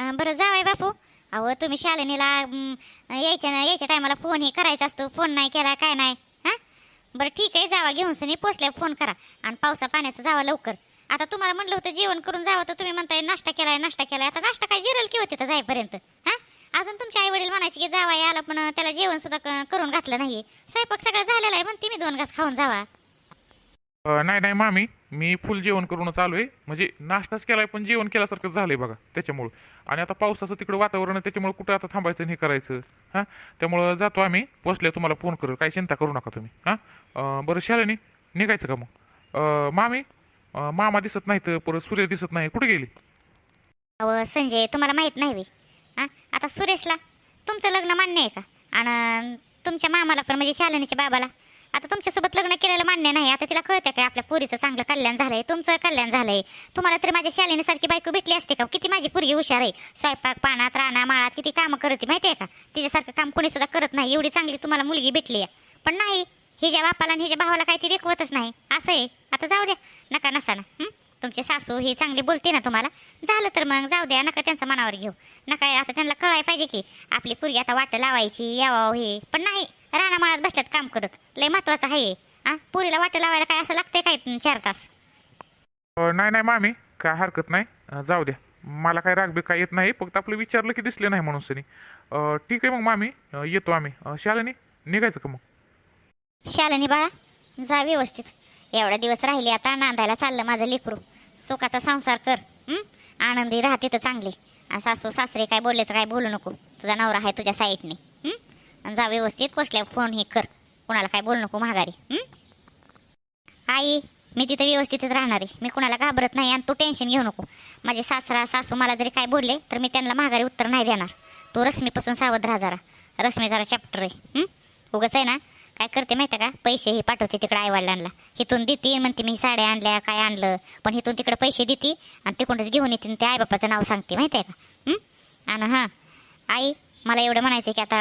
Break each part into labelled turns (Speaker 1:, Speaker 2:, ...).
Speaker 1: बरं जावाय बापू. अहो तुम्ही शालिनीला यायच्या ना यायच्या टायमाला फोन हे करायचा असतो. फोन नाही केला काय नाही. हां? बरं ठीक आहे जावा घेऊन सनी पोचल्यावर फोन करा. आणि पावसा पाण्याचं जावा लवकर. आता तुम्हाला म्हटलं होतं जेवण करून जावं तर तुम्ही म्हणताय नाश्ता केलाय नाश्ता केलाय. आता नाश्ता काय जिरेल की तिथं जाईपर्यंत. हां? अजून तुमचे आई वडील म्हणायचे की जावा आला पण त्याला जेवण सुद्धा क- करून घातलं नाही स्वयंपाक सगळं झालेला आहे म्हणते मी दोन घास खाऊन जावा.
Speaker 2: नाही नाही मामी मी फुल जेवण करूनच आलो आहे म्हणजे नाश्ताच केलाय पण जेवण केल्यासारखं झालंय बघा त्याच्यामुळं. आणि आता पावसाचं तिकडं वातावरण आहे त्याच्यामुळे कुठं आता थांबायचं हे करायचं हां? त्यामुळं जातो आम्ही पोचल्या तुम्हाला फोन करू काही चिंता करू नका तुम्ही हां? बरं शालिनी निघायचं का मग? मामी मामा दिसत नाही तर परत सूर्य दिसत नाही. कुठे गेली?
Speaker 1: अहो संजय तुम्हाला माहीत नाही वे हां? आता सुरेशला तुमचं लग्न मान्य आहे का? आणि तुमच्या मामाला पण म्हणजे शालिनीच्या बाबाला. आता तुमच्यासोबत लग्न केलेलं मान्य नाही. आता तिला कळतं काय आपल्या पुरीचं चांगलं कल्याण झालंय तुमचं कल्याण झालंय. तुम्हाला तरी माझ्या शालिनीसारखी बायको भेटली असते का हो? किती माझी पुरगी हुशार आहे. स्वयंपाक पानात राणा माळात किती कामं करते माहिती आहे का? तिच्यासारखं काम कोणी सुद्धा करत नाही. एवढी चांगली तुम्हाला मुलगी भेटली आहे. पण नाही हिच्या बापाला आणि हिच्या भावाला काही ती देखवतच नाही. असं आहे. आता जाऊ द्या. नका नसा ना. तुमची सासू ही चांगली बोलते ना तुम्हाला. झालं तर मग जाऊ द्या नका त्यांचं मनावर घेऊ. नका आता त्यांना कळायला पाहिजे की आपली पुरगी आता वाट लावायची यावं हे. पण नाही रानामाळात बसल्यात काम करत. लय महत्वाचं आहे आ? पुरीला वाट लावायला काय असं लागतंय काय चार तास?
Speaker 2: नाही नाही मामी काय हरकत नाही. अ, जाऊ द्या. मला काय राग बी काय येत नाही फक्त आपलं विचारलं की दिसले नाही म्हणून सनी. अ, ठीक आहे मग मामी. अ, येतो आम्ही. अ, शालिनी निघायचं का मग?
Speaker 1: शालिनी बाळा जा व्यवस्थित. एवढा दिवस राहिले आता नांदायला चाललं माझं लेकरू. सुखाचा संसार कर आनंदी राहते तर चांगली. सासू सासरे काय बोलले तर काय बोलू नको. तुझा नवरा आहे तुझ्या साईडने आणि जा व्यवस्थित कसल्या फोन हे कर. कोणाला काय बोलू नको महागारी आई मी तिथे व्यवस्थितच राहणार आहे. मी कुणाला घाबरत नाही आणि तू टेन्शन घेऊ नको. माझे सासरा सासू मला जरी काय बोलले तर मी त्यांना महागारी उत्तर नाही देणार. तू रश्मीपासून सावध राहा जरा. रश्मी जरा चॅप्टर आहे उगाच आहे ना काय करते माहिती का? पैसे हे पाठवते तिकडे आईवडिलांना. इथून देते म्हणते मी साड्या आणल्या काय आणलं. पण इथून तिकडे पैसे देते आणि तिकडूनच घेऊन येते ते आईबापाचं नाव सांगते माहिती आहे का? आणि हां आई मला एवढं म्हणायचं की आता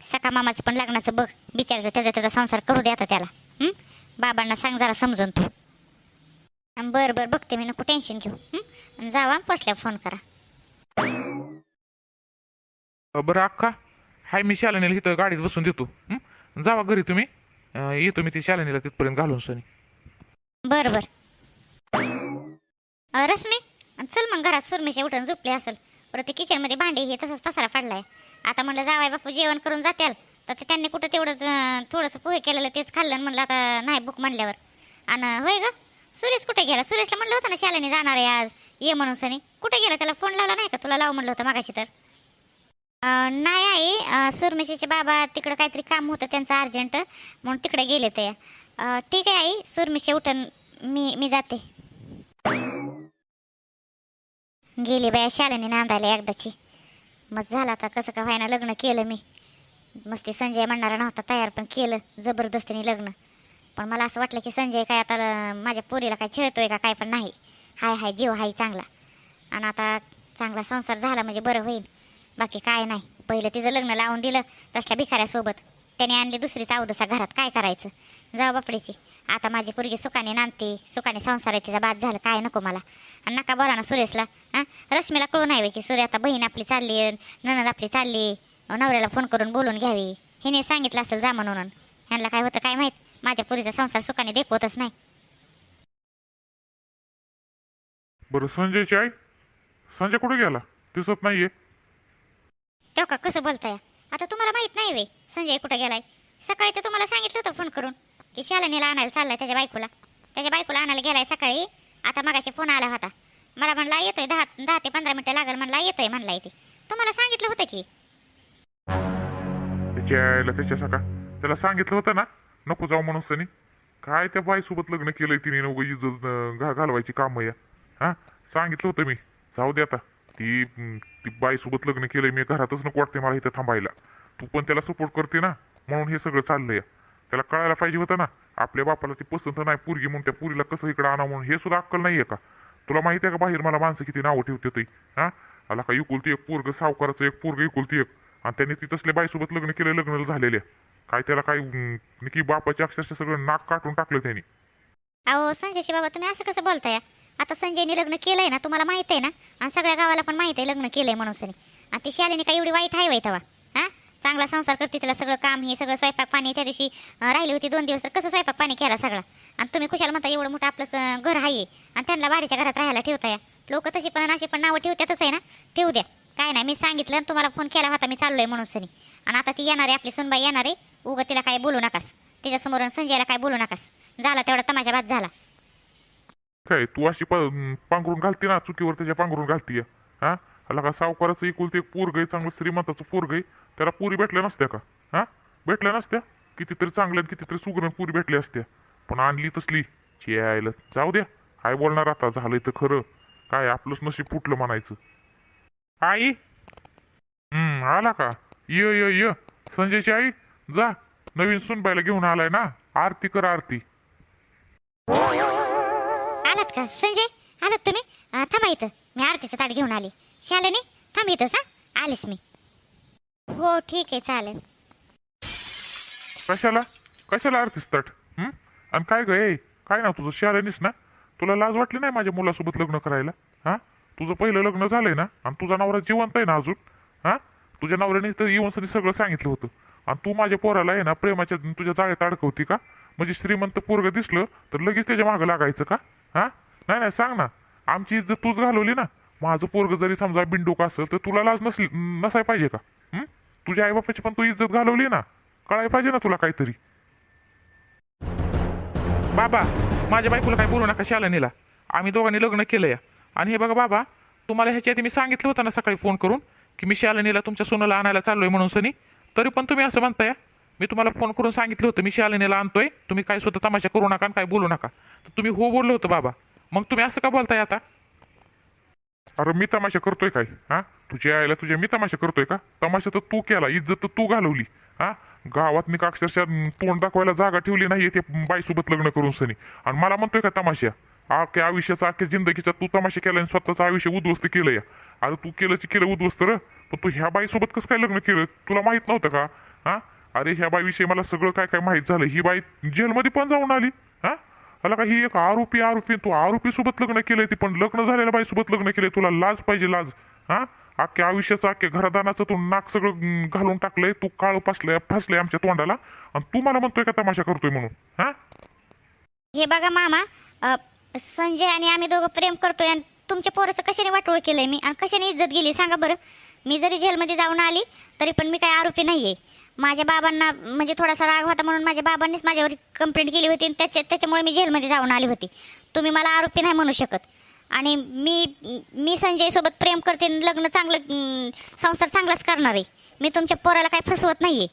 Speaker 1: सका मामाचं पण लग्नाचं बघ बिचारचं त्याचा त्याचा संसार करू दे आता त्याला. बाबांना सांग जरा समजून तू. बर बरं बरं बघते मी नको टेन्शन घेऊ. आणि जावा पोचल्या फोन करा.
Speaker 2: बरं अक्का. हाय मी शालिनीला इथं गाडीत बसून देतो. जावा घरी तुम्ही. अ, येतो मी ती शालिनीला तिथपर्यंत घालून सनी.
Speaker 1: बर बर. रश्मी चल मग घरात सुरमेशी उठून झोपली असेल. परत ते किचनमध्ये भांडे हे तसंच पसारा पडलाय आता म्हणलं जावाय बापू जेवण करून जात्याल. तर ते त्यांनी कुठं तेवढंच थोडंसं पोहे केलेलं तेच खाल्लं आणि म्हणलं आता नाही भूक म्हणल्यावर. आणि होय ग सुरेश कुठे गेला? सुरेशला म्हणलं होतं ना शालेने जाणार आहे आज. ये म्हणून सनी. कुठे गेला? त्याला फोन लावला नाही का? तुला लाव म्हणलं होतं मागाशी तर. नाही आई अं, सुरमेशीचे बाबा तिकडं काहीतरी काम होतं त्यांचं अर्जंट. म्हणून तिकडे गेले ते. ठीक आहे आई सुरमिशी उठन मी मी जाते. गेली बाया शालेने नांदायला एकदाची. मग झालं आता कसं का व्हायना लग्न केलं मी. मस्ती संजय म्हणणारा नव्हता तयार पण केलं जबरदस्तीने लग्न. पण मला असं वाटलं की संजय काय आता माझ्या पोरीला काय छेळतोय का काय पण नाही. हाय हाय जीव हाय चांगला. आणि आता चांगला संसार झाला म्हणजे बरं होईल. बाकी काय नाही. पहिलं तिचं लग्न लावून दिलं तसल्या भिकाऱ्यासोबत त्याने आणली दुसरीच अवदसा घरात काय करायचं? जाऊ बापडीची. आता माझी पोरगी सुखाने नांदते सुखाने संसार आहे तिचा बाद झालं काय नको मला. आणि नका बोला ना सुरेशला हां? रश्मीला कळू नाही की सूर्य आता बहीण आपली चालली ननद आपली चालली नवऱ्याला फोन करून बोलून घ्यावी. हिने सांगितलं असेल जा म्हणून. ह्यांना काय होतं काय माहीत? माझ्या पुरीचा संसार सुखाने देखवतच नाही.
Speaker 2: बरं संजयची आई? संजय कुठे गेला? दिसत नाहीये.
Speaker 1: ठेव का कसं बोलताय? आता तुम्हाला माहीत नाही वे. संजय कुठं गेलाय? सकाळी तर तुम्हाला सांगितलं होतं फोन करून की शालिनीला आणायला चाललाय त्याच्या बायकोला. त्याच्या बायकोला आणायला गेलाय सकाळी. आता मगाशी फोन आला होता. मला म्हणला येतोय दहा दहा ते पंधरा मिनटं लागेल. म्हणला येतोय म्हणला इथे तुम्हाला सांगितलं होतं की?
Speaker 2: त्याच्या आईला त्याच्या सका त्याला सांगितलं होतं ना नको जाऊ म्हणून सनी. काय त्या बाईसोबत लग्न केलंय तिने नको इज्जत अं, घा घालवायची काम या. हा? सांगितलं होतं मी. जाऊ दे आता. ती ती बाईसोबत लग्न केलंय मी घरातच नको वाटते मला इथं थांबायला. तू पण त्याला सपोर्ट करते ना म्हणून हे सगळं चाललंय. त्याला कळायला पाहिजे होतं ना आपल्या बापाला ती पसंत नाही पोरगी म्हणून त्या पुरीला कसं इकडं आणा म्हणून हे सुद्धा अक्कल नाहीये का? तुला माहिती आहे का बाहेर मला माणसं किती नावं ठेवते ते? हा? आला का इकुलती एक पोरग सावकाराचं एक पोरग इकुलती एक. आणि त्यांनी ती तसल्या बाईसोबत लग्न केलं लग्न झालेले. काय त्याला काय अं, की बापाच्या अक्षरशः सगळं नाक काटून टाकलं त्यांनी.
Speaker 1: अहो संजयशी बाबा तुम्ही असं कसं बोलताय? आता संजयने लग्न केलंय ना तुम्हाला माहीत आहे ना? आणि सगळ्या गावाला पण माहीत आहे लग्न केलंय म्हणून आणि ती शालेने काय एवढी वाईट आहे वाईट हा? चांगला संसार करते तिला सगळं काम हे सगळं स्वयंपाक पाणी त्या दिवशी राहिली होती दोन दिवस तर कसं स्वयंपाक पाणी केला सगळा? आणि तुम्ही कुशाला म्हणता एवढं मोठं आपलं घर आहे. आणि त्यांना वाडीच्या घरात राहायला ठेवताय. लोक तशी पण अशी पण नावं ठेवतातच आहे ना? ठेवू द्या. काय नाही मी सांगितलं आणि तुम्हाला फोन केला होता मी चाललोय म्हणून आणि आता ती येणार आहे आपली सुनबाई येणार आहे. उगं तिला काय बोलू नकास. तिच्यासमोर आणि संजयला काय बोलू नकास. झाला तेवढा तमाशा बाद झाला.
Speaker 2: काय तू अशी प- पांघरून घालती ना चुकीवर त्याच्या पांघरून घालती हा? आला का सावकाराचं एकुलते एक पोरग आहे चांगलं श्रीमंताचं पोरग आहे त्याला पुरी भेटल्या नसत्या का? हा? भेटल्या नसत्या? कितीतरी चांगल्या आणि कितीतरी सुगरण पुरी भेटली असत्या. पण आणली तसली. यायला जाऊ द्या. काय बोलणार आता झालंय तर खरं. काय आपलंच नशीब फुटलं म्हणायचं. आई? हम्म आला का? य य य. संजयची आई जा. नवीन सुनबाईला घेऊन आलाय ना. आरती कर आरती.
Speaker 1: का? संजय आलात तुम्ही? थांबा इथं. मी आरतीचं ताट घेऊन आली. शालिनी थांब इथंच हा आलीस मी. हो ठीक आहे चालेल.
Speaker 2: कशाला? कशाला आरतीस तट? हं? आणि काय ग ए काय ना तुझं? शाळेनीस ना? तुला लाज वाटली नाही माझ्या मुलासोबत लग्न करायला? हा? तुझं पहिलं लग्न झालंय ना? आणि तुझा नवरा जिवंत आहे ना अजून? हा? तुझ्या नवऱ्याने तर येऊन सनी सगळं सांगितलं होतं. आणि तू माझ्या पोराला आहे ना प्रेमाच्या तुझ्या जाळ्यात अडकवती का? म्हणजे श्रीमंत पोरग दिसलं तर लगेच त्याच्या मागं लागायचं का? हा? नाही नाही सांग ना. आमची इज्जत तूच घालवली ना. माझं पोरग जरी समजा बिंडूक असेल तर तुला लाज नसली नसाय पाहिजे का? तुझ्या आईबापाची पण तू इज्जत घालवली ना. कळायला पाहिजे ना तुला काहीतरी.
Speaker 3: बाबा माझ्या बायकोला काय बोलू नका शालनीला. आम्ही दोघांनी लग्न केलं या आणि हे बघा बाबा तुम्हाला ह्याच्या आधी मी सांगितलं होतं ना सकाळी फोन करून की मी शालिनीला तुमच्या सोनाला आणायला चाललोय म्हणून सनी. तरी पण तुम्ही असं म्हणताय मी तुम्हाला फोन करून सांगितलं होतं मी शालिनीला आणतोय. तुम्ही काय स्वतः तमाशा करू नका आणि काय बोलू नका. तर तुम्ही हो बोललो होतं बाबा. मग तुम्ही असं का बोलताय आता?
Speaker 2: अरे मी तमाशा करतोय काय? हा? तुझ्या आईला तुझ्या मी तमाशा करतोय का? तमाशा तर तू केला इज्जत तर तू घालवली. हा? गावात मी अक्षरशः तोंड दाखवायला जागा ठेवली नाही ते बाईसोबत लग्न करून सनी. आणि मला म्हणतोय का तमाशा? आख्या आयुष्याचा अख्ख्या जिंदगीचा तू तमाशा केला आणि स्वतःचं आयुष्य उद्ध्वस्त केलं या अरे तू केलं केलं उद्ध्वस्त र? पण तू ह्या बाईसोबत कसं काय लग्न केलं? तुला माहीत नव्हतं का? हा? अरे ह्या बाईविषयी मला सगळं काय काय माहीत झालं. ही बाई जेलमध्ये पण जाऊन आली. हा? मला काही एक आरोपी आरोपी तू आरोपी सोबत लग्न केलंय ती पण लग्न झालेल्या बाई सोबत लग्न केलंय. तुला लाज पाहिजे लाज. हा? अख्ख्या आयुष्याचं अख्ख्या घरदानाचं तू नाक सगळं घालून टाकलंय. तू काळ फासलंय फासलंय आमच्या तोंडाला. आणि तू मला म्हणतोय का तमाशा करतोय म्हणून? हा?
Speaker 1: हे बघा मामा अ, संजय आणि आम्ही दोघं प्रेम करतोय आणि तुमच्या पोराचं कशाने वाटोळ केलंय मी? आणि कशाने इज्जत गेली? सांगा बरं. मी जरी जेलमध्ये जाऊन आली तरी पण मी काय आरोपी नाही आहे माझ्या बाबांना म्हणजे थोडासा राग होता म्हणून माझ्या बाबांनीच माझ्यावर कंप्लेंट केली होती आणि त्याच्या त्याच्यामुळे मी जेलमध्ये जाऊन आली होती. तुम्ही मला आरोपी नाही म्हणू शकत. आणि मी मी संजयसोबत प्रेम करते आणि लग्न चांगलं संसार चांगलाच करणार. आहे मी तुमच्या पोराला काय फसवत नाही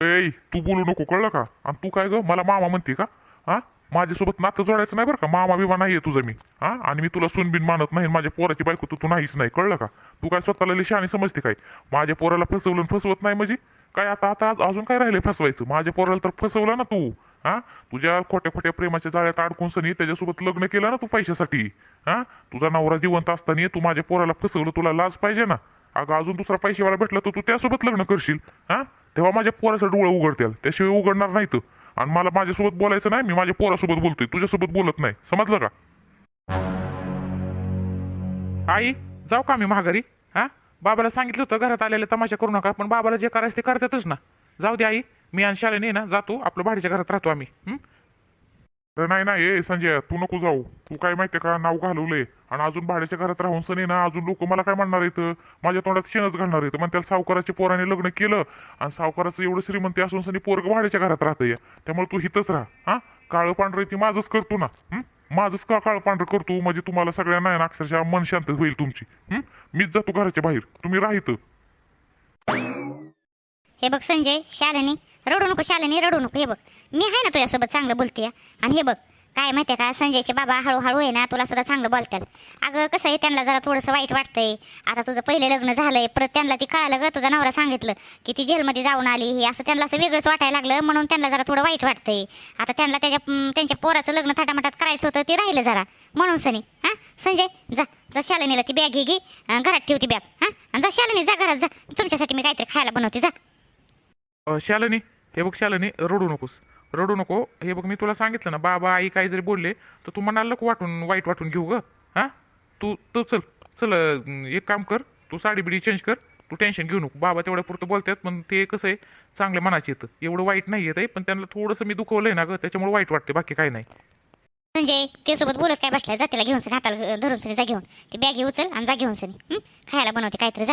Speaker 2: ए तू बोलू नको कळलं का? आणि तू काय ग? मला मामा म्हणते का? हा माझ्यासोबत नातं जोडायचं नाही बरं का? मामा बिमा नाहीये तुझं मी. हा? आणि मी तुला सुनबिन मानत नाही माझ्या पोराची बायको तू तू नाहीच नाही. कळलं का? तू काय स्वतःला लई आणि समजते काय? माझ्या पोराला फसवलं फसवत नाही म्हणजे? काय आता आता आज अजून काय राहिले फसवायचं? माझ्या पोराला तर फसवलं ना तू. हा? तुझ्या खोट्या खोट्या प्रेमाच्या जाळ्यात अडकून सनी त्याच्यासोबत लग्न केलं ना तू पैशासाठी. हा? तुझा नवरा जिवंत असताना तू माझ्या पोराला फसवलं तुला लाज पाहिजे ना? अगं अजून दुसरा पैसेवाला भेटला तर तू त्यासोबत लग्न करशील. हा? तेव्हा माझ्या पोराचं डोळं उघडतील. त्याशिवाय उघडणार नाहीत. आणि मला माझ्यासोबत बोलायचं नाही मी माझ्या पोरासोबत बोलतोय. तुझ्यासोबत बोलत नाही. समजलं का?
Speaker 3: आई जाऊ का मी माघारी? हा? बाबाला सांगितलं होतं घरात आलेल्या तमाशा करू नका पण बाबाला जे करायचं ते करतातच ना. जाऊ दे आई मी आणि शाळेने ना जातो. आपलं भाडीच्या घरात राहतो आम्ही.
Speaker 2: तर नाही नाही ये संजय तू नको जाऊ. तू काय माहितीये का? नाव घालवलंय. आणि अजून भाड्याच्या घरात राहून सनी ना अजून लोक मला काय म्हणणार आहेत? माझ्या तोंडात शेणच घालणार आहेत. मग त्याला सावकाराच्या पोराने लग्न केलं. आणि सावकाराचं एवढं श्रीमंती असून सनी पोरग भाड्याच्या घरात राहतंय. त्यामुळे तू हितच राहा. हा? काळं पांढरं ती माझंच करतो ना. माझंच का काळं पांढरं करतो? म्हणजे तुम्हाला सगळ्यांना ना अक्षरशः मन शांत होईल तुमची. मीच जातो घराच्या बाहेर. तुम्ही राहित
Speaker 1: हे बघ संजय शालिनी. रडू नको शालिनी रडू नको. हे बघ. मी आहे ना तुझ्यासोबत चांगलं बोलते. आणि हे बघ काय माहितीये का संजयचे बाबा हळूहळू आहे ना तुला सुद्धा चांगलं बोलतात. अगं कसं आहे त्यांना जरा थोडंसं वाईट वाटतंय. आता तुझं पहिले लग्न झालंय परत त्यांना ती कळालं ग तुझा नवरा सांगितलं की ती जेलमध्ये जाऊन आली. हे असं त्यांना असं वेगळंच वाटायला लागलं म्हणून त्यांना जरा थोडं वाईट वाटतंय. आता त्यांना त्याच्या त्यांच्या पोराचं लग्न थाटामाटात करायचं होतं ते राहिलं जरा. म्हणून सनी हां संजय जा जा शालिनीला ती बॅग घे घे. घरात ठेव ती बॅग हां. आणि जा शालिनी जा घरात जा. तुमच्यासाठी मी काहीतरी खायला बनवते जा.
Speaker 3: अ, शालिनी हे बघ शालिनी रडू नकोस. रडू नको. हे बघ मी तुला सांगितलं ना बाबा आई काही जरी बोलले तर तू मनाला नको वाटून वाईट वाटून घेऊ ग. हां? तू तू चल चल एक काम कर तू साडी बिडी चेंज कर तू टेन्शन घेऊ नको. बाबा तेवढ्या पुरतं बोलतात पण ते कसं आहे चांगल्या मनाचे येतं एवढं वाईट नाही येत आहे पण त्यांना थोडंसं मी दुखवलंय ना ग त्याच्यामुळे वाईट वाटते बाकी काही नाही.
Speaker 1: म्हणजे ते सोबत बोलत काय बसलाय? जातीला घेऊन सनी हाताला धरून सरी जा घेऊन. ती बॅग उचल आणि जा घेऊन सरी खायला बनवते काहीतरी जा.